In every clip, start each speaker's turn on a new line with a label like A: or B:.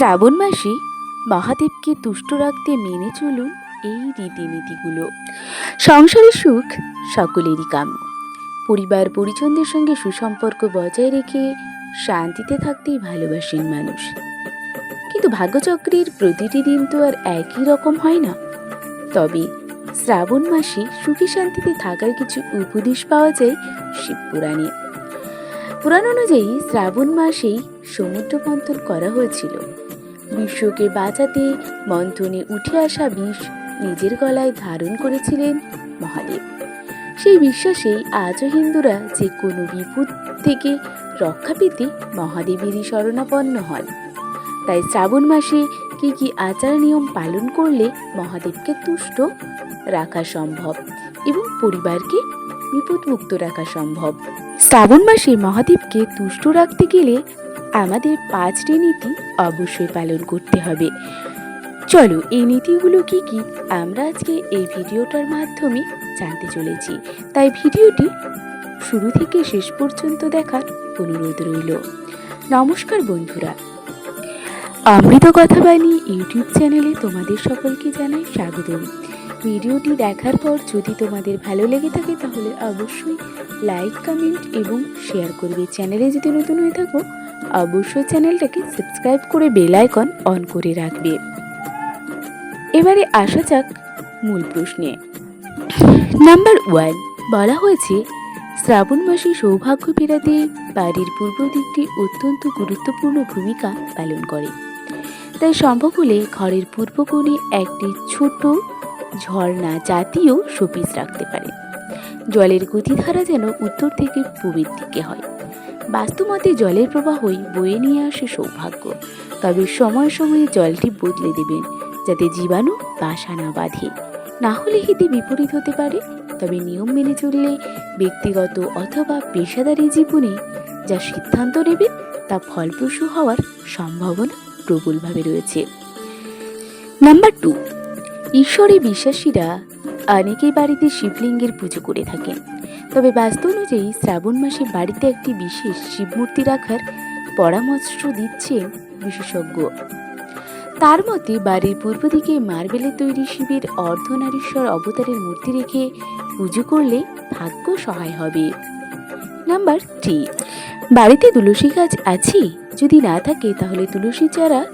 A: শ্রাবণ মাসে মহাদেবকে তুষ্ট রাখতে মেনে চলুন এই রীতিনীতিগুলো। সংসারের সুখ সকলেরই কাম্য। পরিবার পরিজনদের সঙ্গে সুসম্পর্ক বজায় রেখে শান্তিতে থাকতেই ভালোবাসেন মানুষ। কিন্তু ভাগ্যচক্রের প্রতিটি দিন তো আর একই রকম হয় না। তবে শ্রাবণ মাসে সুখী শান্তিতে থাকার কিছু উপদেশ পাওয়া যায় শিবপুরাণে পুরাণ অনুযায়ী শ্রাবণ মাসেই সমুদ্র মন্থন করা হয়েছিল। বিশ্বকে বাঁচাতে মন্থনে উঠে আসা বিষ নিজের গলায় ধারণ করেছিলেন মহাদেব। সেই বিশ্বাসেই আজও হিন্দুরা যে কোনো বিপদ থেকে রক্ষা পেতে মহাদেবেরই শরণাপন্ন হন। তাই শ্রাবণ মাসে কি কি আচার নিয়ম পালন করলে মহাদেবকে তুষ্ট রাখা সম্ভব এবং পরিবারকে বিপদমুক্ত রাখা সম্ভব। শ্রাবণ মাসে মহাদেবকে তুষ্ট রাখতে গেলে আমাদের পাঁচটি নীতি অবশ্যই পালন করতে হবে। চলো, এই নীতিগুলো কি কি? আমরা আজকে এই ভিডিওটার মাধ্যমে জানতে চলেছি। তাই ভিডিওটি শুরু থেকে শেষ পর্যন্ত দেখার অনুরোধ রইল। নমস্কার বন্ধুরা। অমৃত কথাবাণী ইউটিউব চ্যানেলে তোমাদের সকলকে জানাই স্বাগতম। ভিডিওটি দেখার পর যদি তোমাদের ভালো লেগে থাকে তাহলে অবশ্যই লাইক, কমেন্ট এবং শেয়ার করবে। চ্যানেলে যদি নতুন হয়ে থাকো, অবশ্যই চ্যানেলটাকে সাবস্ক্রাইব করে বেল আইকন অন করে রাখবে। এবারে আসা যাক মূল প্রশ্নে। নাম্বার ওয়ান, বলা হয়েছে, শ্রাবণ মাসে সৌভাগ্য ফেরাতে বাড়ির পূর্ব দিকটি অত্যন্ত গুরুত্বপূর্ণ ভূমিকা পালন করে। তাই সম্ভব হলে ঘরের পূর্ব কোণে একটি ছোট ঝর্ণা জাতীয় শোপিস রাখতে পারে। জলের গতিধারা যেন উত্তর থেকে পূবের দিকে হয়। বাস্তুমতে জলের প্রবাহই বয়ে নিয়ে আসে সৌভাগ্য। তবে সময় সময়ে জলটি বদলে দেবেন যাতে জীবাণু বাসা না বাঁধে। না হলে হিতে বিপরীত হতে পারে। তবে নিয়ম মেনে চললে ব্যক্তিগত অথবা পেশাদারি জীবনে যা সিদ্ধান্ত নেবেন তা ফলপ্রসূ হওয়ার সম্ভাবনা প্রবলভাবে রয়েছে। নাম্বার টু ঈশ্বরে বিশ্বাসীরা অনেকেই বাড়িতে শিবলিঙ্গের পুজো করে থাকেন। তবে বাস্তু অনুযায়ী শ্রাবণ মাসে বাড়িতে একটি বিশেষ শিবমূর্তি রাখার পরামর্শ দিচ্ছে বিশেষজ্ঞ। তার মতে, বাড়ির পূর্ব দিকে মার্বেলের তৈরি শিবের অর্ধনারীশ্বর অবতারের মূর্তি রেখে পুজো করলে ভাগ্য সহায় হবে। নাম্বার থ্রি, বাড়িতে তুলসী গাছ আছে? যদি না থাকে, তাহলে তুলসী চারা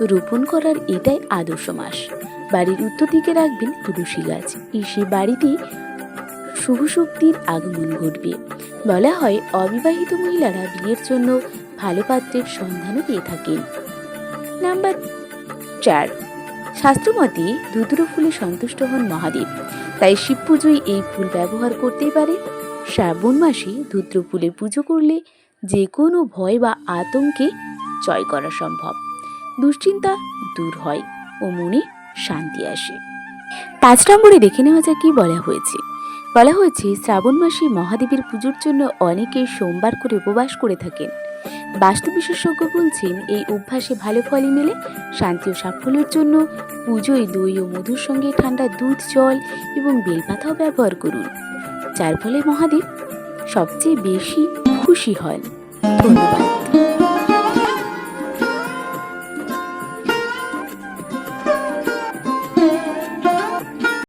A: রোপণ করার এটাই আদর্শ মাস। বাড়ির উত্তর দিকে রাখবেন তুলসী গাছ। এসে বাড়িতে শুভ শক্তির আগমন ঘটবে। বলা হয়, অবিবাহিত মহিলারা বিয়ের জন্য ভালো পাত্রের সন্ধানও পেয়ে থাকেন। নাম্বার চার। শাস্ত্রমতে ধুতুর ফুলে সন্তুষ্ট হন মহাদেব। তাই শিব পুজোয় এই ফুল ব্যবহার করতেই পারে শ্রাবণ মাসে ধুদ্র ফুলে পুজো করলে যে কোনো ভয় বা আতঙ্কে জয় করা সম্ভব। দুশ্চিন্তা দূর হয়। ও মনে শান্তি আসে। পাঁচ নম্বরে দেখে নেওয়া যাক কি বলা হয়েছে। বলা হয়েছে, শ্রাবণ মাসে মহাদেবের পুজোর জন্য অনেকে সোমবার করে উপবাস করে থাকেন। বাস্তু বিশেষজ্ঞ বলছেন, এই অভ্যাসে ভালো ফলই মেলে, শান্তি ও সাফল্যের জন্য পুজোয় দই ও মধুর সঙ্গে ঠান্ডা দুধ, জল এবং বেলপাতাও ব্যবহার করুন। যার ফলে মহাদেব সবচেয়ে বেশি খুশি হন। ধন্যবাদ।